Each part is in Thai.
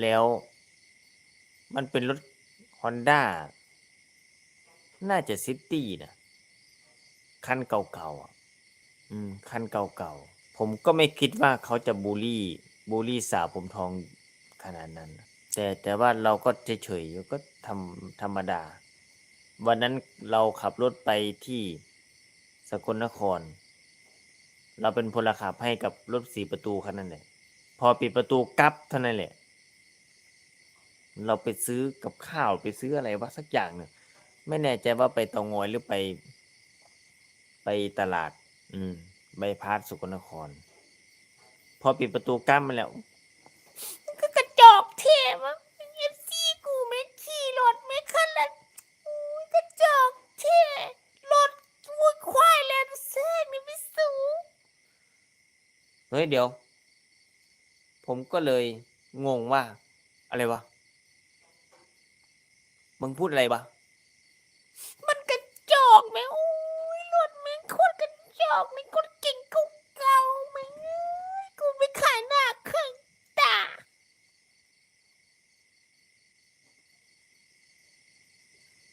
แล้วมันเป็นรถ Honda น่าจะซิตี้นะคันเก่าๆอืม คันเก่าๆ ผมก็ไม่คิดว่าเขาจะบูลลี่ บูลลี่สาวผมทองขนาดนั้น แต่แต่ว่าเราก็เฉยๆก็ทำธรรมดา วันนั้นเราขับรถไปที่สกลนคร เราเป็นพลขับให้กับรถสีประตูคันนั้นแหละพอปิดประตูกลับเท่านั้นแหละ เราไปซื้อกับข้าวไปซื้ออะไรวะสักอย่างหนึ่งไม่แน่ใจว่าไปเตางอยหรือไป ไปตลาด อืมใบพาสสกลนคร พอปิดประตูกั้มมาแล้วก็กระจอกเทมะเอฟซีกูไม่ขี่รถไม่คันละอุ้ยกระจอกเทรถวุ้ยควายแล้วแซ่นี่ไม่สูงเฮ้ยเดี๋ยว ผมก็เลยงงว่า อะไรวะ มึงพูดอะไรวะมันกระจอกแม่งอุ้ยรถแม่งโคตรกระจอกแม่งโคตรเก่งกูเก่าแม่งเอ้ยกูไม่ขายหน้าขายตา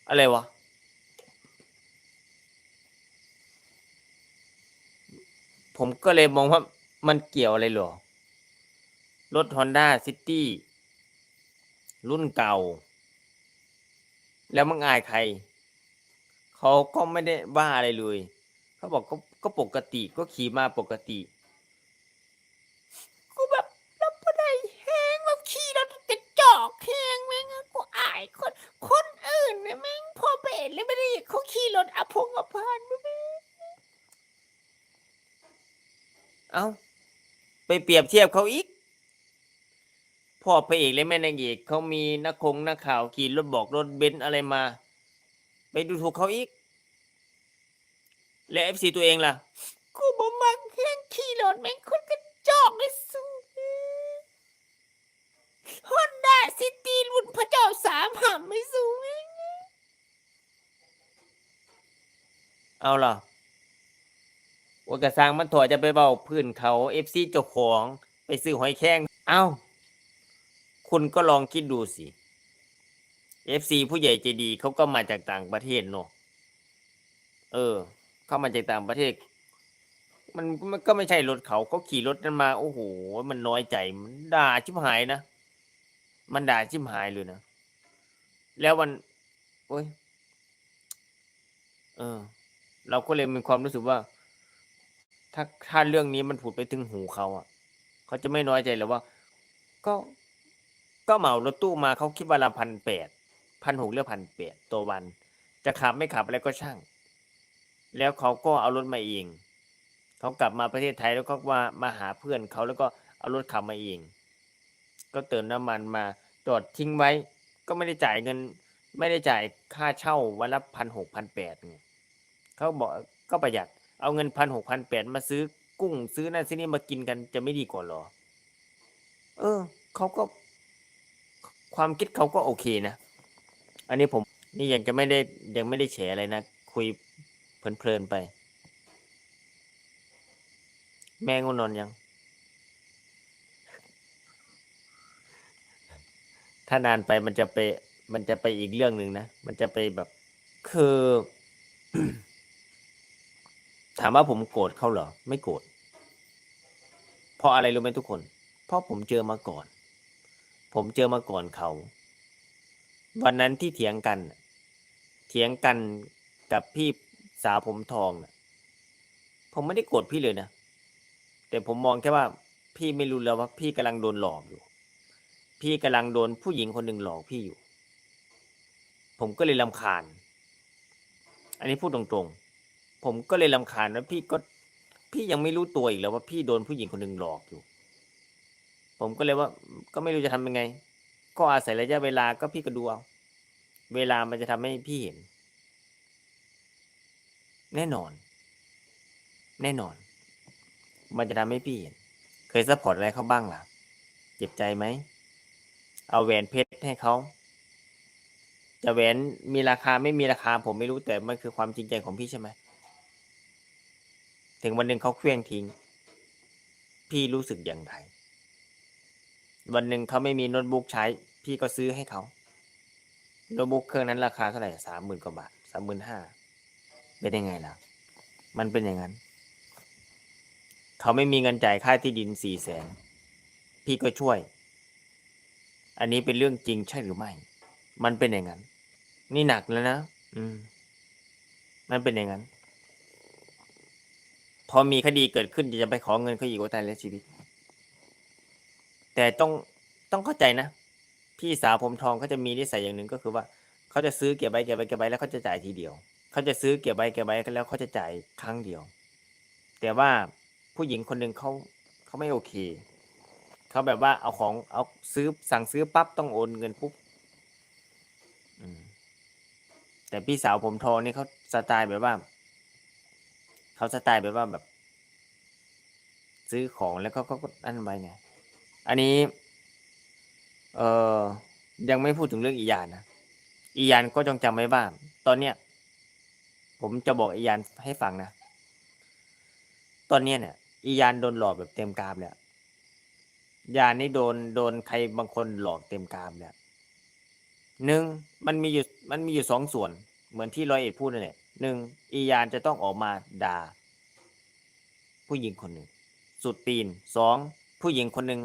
อะไรวะผมก็เลยมองว่ามันเกี่ยวอะไรเหรอ รถ Honda City รุ่นเก่า แล้วมึงอายใคร เขาก็ไม่ได้ว่าอะไรเลย เขาบอกก็ก็ปกติก็ขี่มาปกติกูแบบรับบ่ได้แห้งแบบขี่รถกระจอกแห้งแม่งอะกูอายคน คนอื่นเนี่ยแม่งพอไปเห็นเลยไม่ได้เขาขี่รถอภงอภานแม่งเอ้าไปเปรียบเทียบเขาอีก พ่อพระเอกและแม่นางเอกเขามีนักคงนักข่าวขี่รถบอกรถเบนซ์อะไรมา ไปดูถูกเขาอีก และเอฟซีตัวเองล่ะกูบ่มักแห้งขี่รถแม่งคนกระจอกเลยสูฮอนด้าซิตี้รุ่นพระเจ้าสามหำไม่สูงเอาล่ะว่ากระซังมันถอจะไปเบาพื้นเขาเอฟซีเจ้าของไปซื้อหอยแครงเอ้า คุณก็ลองคิดดูสิเอฟซีผู้ใหญ่ใจดีเขาก็มาจากต่างประเทศเนอะเออ เข้ามาจากต่างประเทศ มันมันก็ไม่ใช่รถเขาเขาขี่รถนั้นมา โอ้โหมันน้อยใจมันด่าชิบหายนะมันด่าชิบหายเลยนะแล้วมันโอ้ยเออ เราก็เลยมีความรู้สึกว่า ถ้าถ้าเรื่องนี้มันผุดไปถึงหูเขาอะ เขาจะไม่น้อยใจหรือว่า ก็ ก็เหมารถตู้มาเขาคิดว่าละพันแปดพันหกหรือพันแปดตัววัน จะขับไม่ขับอะไรก็ช่าง แล้วเขาก็เอารถมาเองเขากลับมาประเทศไทยแล้วก็มามาหาเพื่อนเขาแล้วก็เอารถขับมาเอง ก็เติมน้ำมันมาจอดทิ้งไว้ ก็ไม่ได้จ่ายเงิน ไม่ได้จ่ายค่าเช่าวันละพันหกพันแปดเขาบอกก็ประหยัดเอาเงินพันหกพันแปดมาซื้อกุ้งซื้อนั่นซื้อนี่มากินกันจะไม่ดีกว่าหรอ เออเขาก็ ความคิดเขาก็โอเคนะ อันนี้ผมนี่ยังจะไม่ได้ยังไม่ได้แฉอะไรนะ คุยเพลินๆไป แม่งนอนยัง ถ้านานไปมันจะไป มันจะไปอีกเรื่องหนึ่งนะ มันจะไปแบบคือ ถามว่าผมโกรธเขาเหรอ ไม่โกรธเพราะอะไรรู้ไหมทุกคน เพราะผมเจอมาก่อน ผมเจอมาก่อนเขา วันนั้นที่เถียงกัน เถียงกันกับพี่สาวผมทองนะผมไม่ได้โกรธพี่เลยนะ แต่ผมมองแค่ว่า พี่ไม่รู้แล้วว่าพี่กำลังโดนหลอกอยู่ พี่กำลังโดนผู้หญิงคนหนึ่งหลอกพี่อยู่ ผมก็เลยลำคาญ อันนี้พูดตรงๆ ผมก็เลยลำคาญว่าพี่ก็พี่ยังไม่รู้ตัวอีกแล้วว่าพี่โดนผู้หญิงคนหนึ่งหลอกอยู่ ผมก็เลยว่าก็ไม่รู้จะทำยังไง ก็อาศัยระยะเวลาก็พี่ก็ดูเอา เวลามันจะทำให้พี่เห็น แน่นอน แน่นอน มันจะทำให้พี่เห็น เคยซัพพอร์ตอะไรเขาบ้างล่ะ เจ็บใจไหม เอาแหวนเพชรให้เขา จะแหวนมีราคาไม่มีราคา ผมไม่รู้แต่มันคือความจริงใจของพี่ใช่ไหม ถึงวันหนึ่งเขาเคลื่องทิ้ง พี่รู้สึกอย่างไร วันหนึ่งเขาไม่มีโน้ตบุ๊กใช้ พี่ก็ซื้อให้เขาโน้ตบุ๊กเครื่องนั้นราคาเท่าไหร่สามหมื่นกว่าบาทสามหมื่นห้าเป็นยังไงล่ะ มันเป็นอย่างนั้น เขาไม่มีเงินจ่ายค่าที่ดินสี่แสนพี่ก็ช่วย อันนี้เป็นเรื่องจริงใช่หรือไม่ มันเป็นอย่างนั้น นี่หนักแล้วนะอืม มันเป็นอย่างนั้น พอมีคดีเกิดขึ้นจะไปขอเงินเขาอีกว่าตายแล้วชีวิต แต่ต้องต้องเข้าใจนะ พี่สาวผมทองเขาจะมีนิสัยอย่างหนึ่งก็คือว่าเขาจะซื้อเก็บไว้เก็บไว้เก็บไว้แล้วเขาจะจ่ายทีเดียวเขาจะซื้อเก็บไว้เก็บไว้แล้วเขาจะจ่ายครั้งเดียว แต่ว่าผู้หญิงคนหนึ่งเขาเขาไม่โอเคเขาแบบว่าเอาของเอาซื้อสั่งซื้อปั๊บต้องโอนเงินปุ๊บแต่พี่สาวผมทองนี่เขาสไตล์แบบว่าเขาสไตล์แบบว่าแบบ ซื้อของแล้วก็ก็ก็อันไว้ไง อันนี้ เอ่อยังไม่พูดถึงเรื่องอียานนะอียานก็จงจำไว้ว่าตอนเนี้ยผมจะบอกอียานให้ฟังนะตอนเนี้ยเนี่ย อียานโดนหลอกแบบเต็มกรามแล้วยานนี่โดนโดนใครบางคนหลอกเต็มกรามแล้วหนึ่งมันมีอยู่มันมีอยู่สองส่วน เหมือนที่ร้อยเอ็ดพูดนั่นแหละหนึ่งอียานจะต้องออกมาด่า ผู้หญิงคนหนึ่งสุดตีนสองผู้หญิงคนหนึ่ง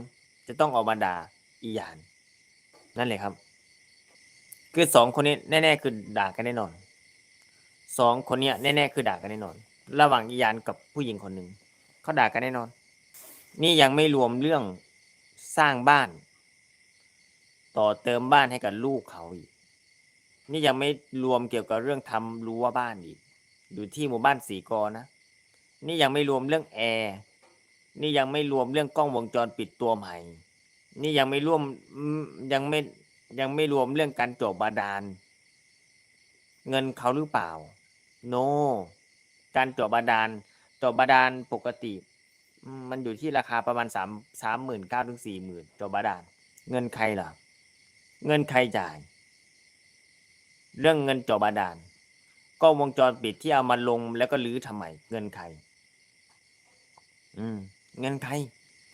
จะต้องออกมาด่าอีหยาน นั่นเลยครับ คือสองคนนี้แน่ ๆ คือด่ากันแน่นอนสองคนเนี้ยแน่ๆคือด่ากันแน่นอน ระหว่างอีหยานกับผู้หญิงคนหนึ่งเขาด่ากันแน่นอน นี่ยังไม่รวมเรื่องสร้างบ้าน ต่อเติมบ้านให้กับลูกเขาอีก นี่ยังไม่รวมเกี่ยวกับเรื่องทำรั้วบ้านอีก อยู่ที่หมู่บ้านสีกอนะ นี่ยังไม่รวมเรื่องแอร์ นี่ยังไม่รวมเรื่องกล้องวงจรปิดตัวใหม่ นี่ยังไม่รวมยังไม่ยังไม่รวมเรื่องการจาะบาดาล เงินเขาหรือเปล่า โนการจาะบาดาลจาะบาดาลปกติ มันอยู่ที่ราคาประมาณสามสามหมื่นเก้าถึงสี่หมื่นจาะบาดาลเงินใครล่ะ เงินใครจ่าย เรื่องเงินจาะบาดาลกล้องวงจรปิดที่เอามาลงแล้วก็รื้อทำไมเงินใคร อืม เงินใคร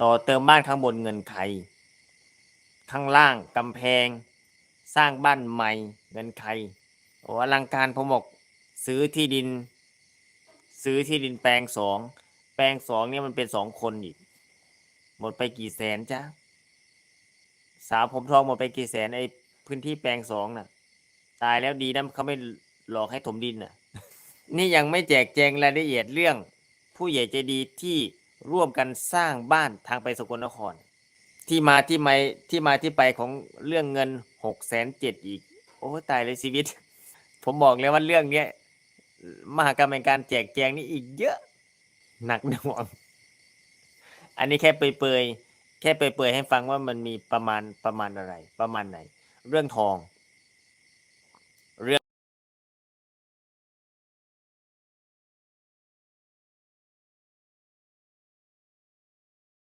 ต่อเติมบ้านข้างบนเงินใคร ข้างล่างกำแพง สร้างบ้านใหม่เงินใครโอ้อลังการผมบอกซื้อที่ดิน ซื้อที่ดินแปลงสองแปลงสองเนี่ยมันเป็นสองคนอีก หมดไปกี่แสนจ้าสาวผมทองหมดไปกี่แสนไอ้พื้นที่แปลงสองน่ะ ตายแล้วดีนะเขาไม่หลอกให้ถมดินน่ะ นี่ยังไม่แจกแจงรายละเอียดเรื่อง ผู้ใหญ่ใจดีที่ ร่วมกันสร้างบ้านทางไปสกลนคร ที่มาที่ไม่ที่มาที่ไปของเรื่องเงินหกแสนเจ็ดอีก โอ้ตายเลยชีวิต ผมบอกเลยว่าเรื่องเนี้ยมหากรรมแห่งการแจกแจงนี่อีกเยอะ หนักหน่วง อันนี้แค่เปรยๆแค่เปรยๆให้ฟังว่ามันมีประมาณประมาณอะไร ประมาณไหน เรื่องทอง